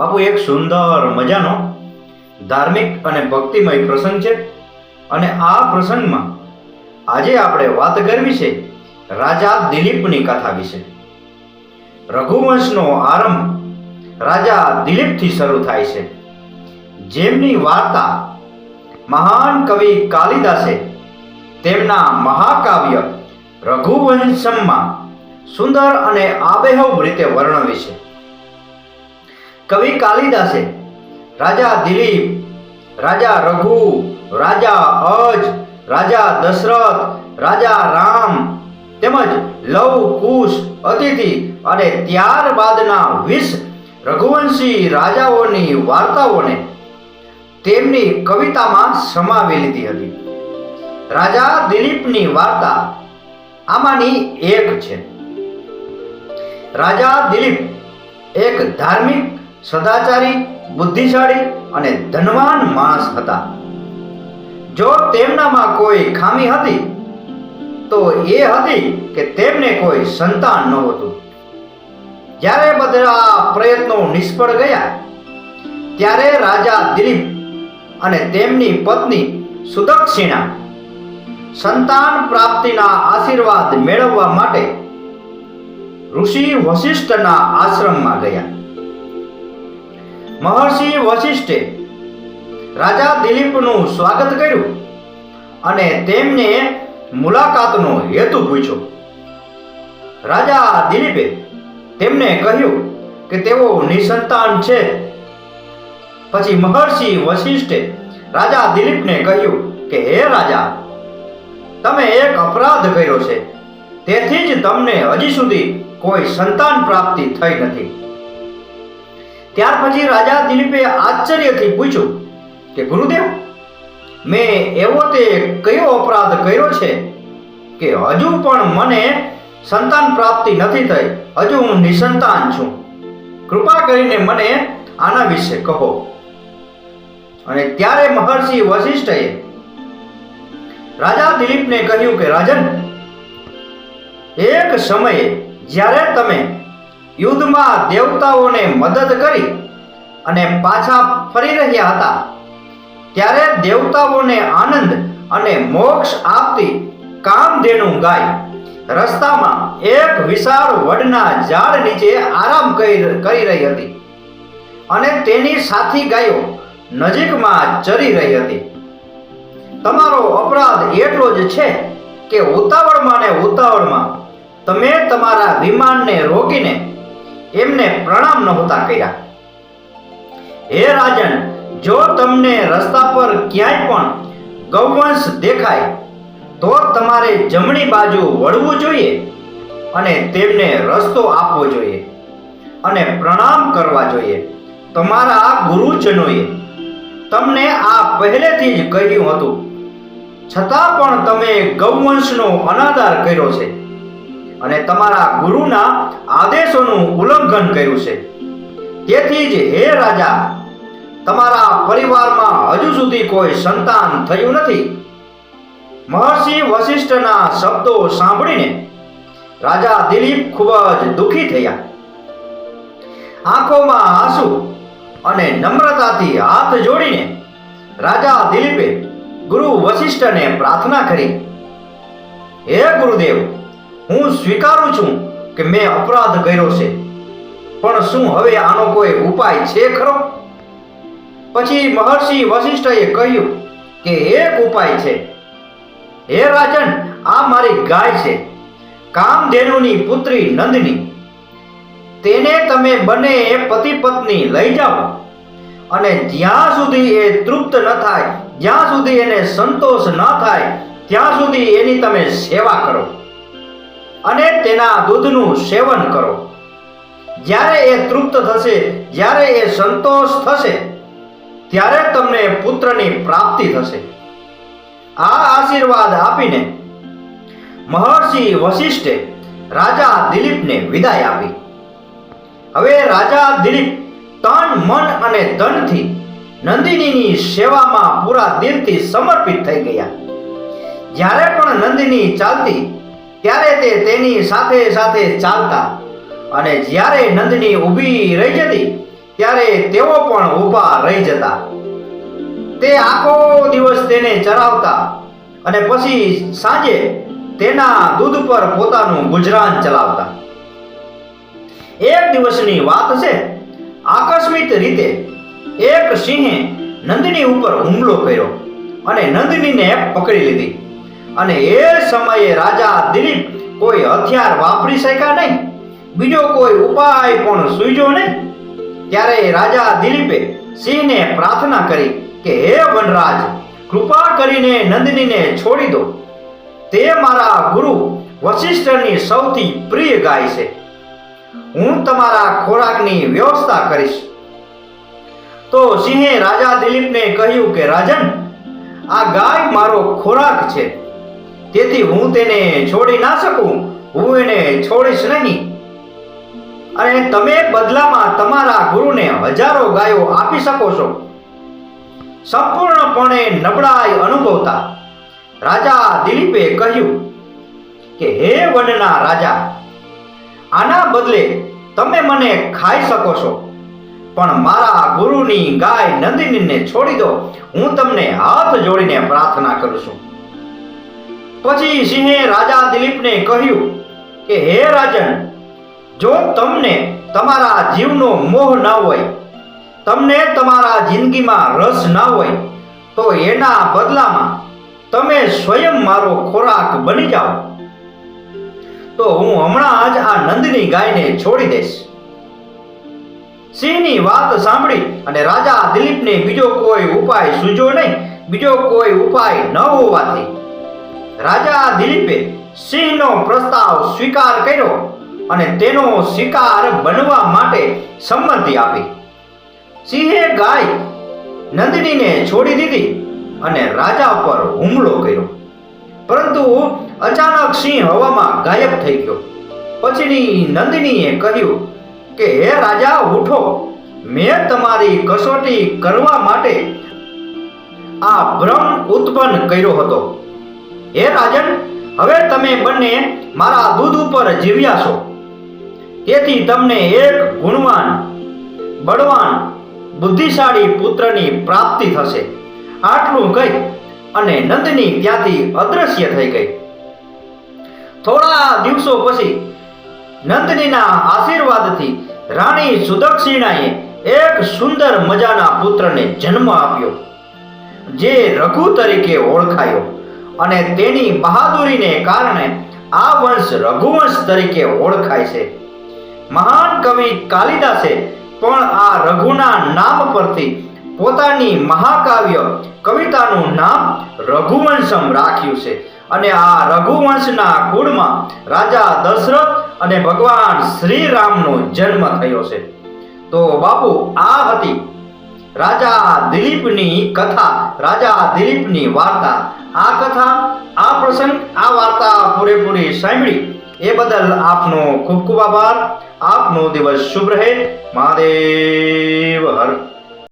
બાપુ, એક સુંદર મજાનો, ધાર્મિક અને ભક્તિમય પ્રસંગ છે અને આ પ્રસંગમાં આજે આપણે વાત કરવી છે રાજા દિલીપની કથા વિશે. રઘુવંશનો આરંભ રાજા દિલીપથી શરૂ થાય છે. જેમની વાર્તા મહાન કવિ કાલિદાસે તેમના મહાકાવ્ય રઘુવંશમમાં સુંદર અને આબેહૂબ રીતે વર્ણવી છે. કવિ કાલિદાસે, રાજા દિલીપ, રાજા રઘુ, રાજા અજ, રાજા દશરથ, રાજા રામ, તેમજ લવ કુશ અતિથિ અને ત્યારબાદના વીસ રઘુવંશી રાજાઓની વાર્તાઓને તેમની કવિતામાં સમાવી લીધી હતી. રાજા દિલીપની વાર્તા આમાંની એક છે. રાજા દિલીપ એક ધાર્મિક સદાચારી, બુદ્ધિશાળી અને ધનવાન માણસ હતા. જો તેમનામાં કોઈ ખામી હતી, તો એ હતી કે તેમને કોઈ સંતાન નહોતું. જ્યારે બધા પ્રયત્નો નિષ્ફળ ગયા, ત્યારે રાજા દિલીપ અને તેમની પત્ની સુદક્ષિણા સંતાન પ્રાપ્તિના આશીર્વાદ મેળવવા માટે ઋષિ વશિષ્ઠના આશ્રમમાં ગયા. મહર્ષિ વશિષ્ઠે રાજા દિલીપનું સ્વાગત કર્યું અને તેમને મુલાકાતનો હેતુ પૂછ્યો. રાજા દિલીપે તેમને કહ્યું કે તેઓ નિસંતાન છે. પછી મહર્ષિ વશિષ્ઠે રાજા દિલીપને કહ્યું કે, હે રાજા, તમે એક અપરાધ કર્યો છે. તેથી જ તમને હજી સુધી કોઈ સંતાન પ્રાપ્તિ થઈ નથી. ત્યાર પછી રાજા દિલીપે આશ્ચર્યથી પૂછ્યું કે, ગુરુદેવ, મેં એવો તે કયો અપરાધ કર્યો છે કે હજુ પણ મને સંતાન પ્રાપ્તિ નથી થઈ? હજુ હું નિસંતાન છું. કૃપા કરીને મને આના વિશે કહો. અને ત્યારે મહર્ષિ વશિષ્ઠએ રાજા દિલીપને કહ્યું કે, રાજન, એક સમયે જ્યારે તમે યુદ્ધમાં દેવતાઓને મદદ કરી અને પાછા ફરી રહ્યા હતા. ત્યારે દેવતાઓને આનંદ અને મોક્ષ આપતી કામધેનુ ગાય રસ્તામાં એક વિશાળ વડના ઝાડ નીચે આરામ કરી રહી હતી અને તેની સાથી ગાયો નજીકમાં ચરી રહી હતી. તમારો અપરાધ એટલો જ છે કે ઉતાવળમાં ને ઉતાવળમાં તમે તમારા વિમાનને રોકીને એમને પ્રણામ નહોતા કર્યા. હે રાજન, જો તમને રસ્તા પર ક્યાંય પણ ગૌવંશ દેખાય, તો તમારે જમણી બાજુ વળવું જોઈએ અને તેમને રસ્તો આપવો જોઈએ અને પ્રણામ કરવા જોઈએ. તમારા ગુરુજનોએ તમને આ પહેલેથી જ કહ્યું હતું. છતાં પણ તમે ગૌવંશનો અનાદાર કર્યો છે. અને તમારા ગુરુના આદેશોનું ઉલ્લંઘન કર્યું છે. તેથી જ હે રાજા, તમારા પરિવારમાં હજુ સુધી કોઈ સંતાન થયું નથી. મહર્ષિ વશિષ્ઠના શબ્દો સાંભળીને રાજા દિલીપ ખૂબ જ દુઃખી થયા. આંખોમાં આંસુ અને નમ્રતાથી હાથ જોડીને રાજા દિલીપે ગુરુ વશિષ્ઠને પ્રાર્થના કરી. હે ગુરુદેવ હું સ્વીકારું છું કે મેં અપરાધ કર્યો છે. પણ શું હવે આનો કોઈ ઉપાય છે ખરો? પછી મહર્ષિ વશિષ્ઠએ કહ્યું કે એક ઉપાય છે. હે રાજન, આ મારી ગાય છે. કામધેનુની પુત્રી નંદની. તેને તમે બંને પતિ પત્ની લઈ જાઓ. અને જ્યાં સુધી એ તૃપ્ત ન થાય, જ્યાં સુધી એને સંતોષ ન થાય, ત્યાં સુધી એની તમે સેવા કરો. અને તેના દૂધનું સેવન કરો. જ્યારે એ તૃપ્ત થશે, જ્યારે એ સંતોષ થશે, ત્યારે તમને પુત્રની પ્રાપ્તિ થશે. આ આશીર્વાદ આપીને મહર્ષિ વશિષ્ઠે રાજા દિલીપને વિદાય આપી. હવે રાજા દિલીપ તન, મન અને ધનથી નંદિનીની સેવામાં પૂરા દિલથી સમર્પિત થઈ ગયા. જ્યારે પણ નંદિની ચાલતી ત્યારે તે તેની સાથે સાથે ચાલતા અને જ્યારે નંદની ઊભી રહી જતી, ત્યારે તેઓ પણ ઊભા રહી જતા. તે આખો દિવસ તેને ચરાવતા અને પછી સાંજે તેના દૂધ પર પોતાનું ગુજરાન ચલાવતા. એક દિવસની વાત છે, આકસ્મિક રીતે એક સિંહે નંદિની ઉપર હુમલો કર્યો અને નંદિનીને પકડી લીધી. અને એ સમયે રાજા દિલીપ કોઈ હથિયાર વાપરી શક્યા નહીં. બીજો કોઈ ઉપાય પણ સૂઝ્યો નહીં. ત્યારે રાજા દિલીપે સિંહને પ્રાર્થના કરી કે, હે વનરાજ, કૃપા કરીને નંદિનીને છોડી દો. તે મારા ગુરુ વશિષ્ઠની સૌથી પ્રિય ગાય છે. હું તમારા ખોરાકની વ્યવસ્થા કરીશ. તો સિંહે રાજા દિલીપને કહ્યું કે, રાજન, આ ગાય મારો ખોરાક છે. તેથી હું તેને છોડી ના શકું. હું એને છોડીશ નહીં. અને તમે બદલામાં તમારા ગુરુને હજારો ગાયો આપી શકો છો. સંપૂર્ણપણે નબળાઈ અનુભવતા રાજા દિલીપે કહ્યું કે, હે વનના રાજા, આના બદલે તમે મને ખાઈ શકો છો. પણ મારા ગુરુની ગાય નંદિનીને છોડી દો. હું તમને હાથ જોડીને પ્રાર્થના કરું છું. પછી સિંહે રાજા દિલીપને કહ્યું કે, હે રાજન, જો તમને તમારા જીવનો મોહ ન હોય, તમને તમારા જિંદગીમાં રસ ન હોય, તો એના બદલામાં તમે સ્વયં મારો ખોરાક બની જાઓ. તો હું હમણાં જ આ નંદની ગાયને છોડી દઈશ. સિંહની વાત સાંભળી અને રાજા દિલીપને બીજો કોઈ ઉપાય સૂજો નહીં. બીજો કોઈ ઉપાય ન હોવાથી રાજા દિલીપે સિંહનો પ્રસ્તાવ સ્વીકાર કર્યો અને તેનો શિકાર બનવા માટે સંમતિ આપી. સિંહે ગાય નંદિનીને છોડી દીધી અને રાજા પર હુમલો કર્યો. પરંતુ અચાનક સિંહ હવામાં ગાયબ થઈ ગયો. પછીની નંદિનીએ કહ્યું કે, હે રાજા, ઉઠો. મેં તમારી કસોટી કરવા માટે આ ભ્રમ ઉત્પન્ન કર્યો હતો. હે રાજન, હવે તમે બંને મારા દૂધ ઉપર જીવ્યા છો. તેથી તમને એક ગુણવાન, બળવાન, બુદ્ધિશાળી પુત્રની પ્રાપ્તિ થશે. આટલું કહી અને નંદની ત્યાંથી અદ્રશ્ય થઈ ગઈ. થોડા દિવસો પછી નંદનીના આશીર્વાદથી રાણી સુદક્ષિણાએ એક સુંદર મજાના પુત્રને જન્મ આપ્યો, જે રઘુ તરીકે ઓળખાયો. અને તેની બહાદુરીને કારણે આ વંશ રઘુવંશ તરીકે ઓળખાય છે. મહાન કવિ કાલિદાસે પણ આ રઘુના નામ પરથી પોતાની મહાકાવ્ય કવિતાનું નામ રઘુવંશમ રાખ્યું છે અને આ રઘુવંશના કુળમાં રાજા દશરથ અને ભગવાન શ્રીરામનો જન્મ થયો છે. તો બાપુ, આ હતી રાજા દિલીપની કથા, રાજા દિલીપની વાર્તા. આ કથા, આ પ્રસંગ, આ વાર્તા પૂરેપૂરી સાંભળી. એ બદલ આપનો ખૂબ ખૂબ આભાર. આપનો દિવસ શુભ રહે. મહાદેવ હર.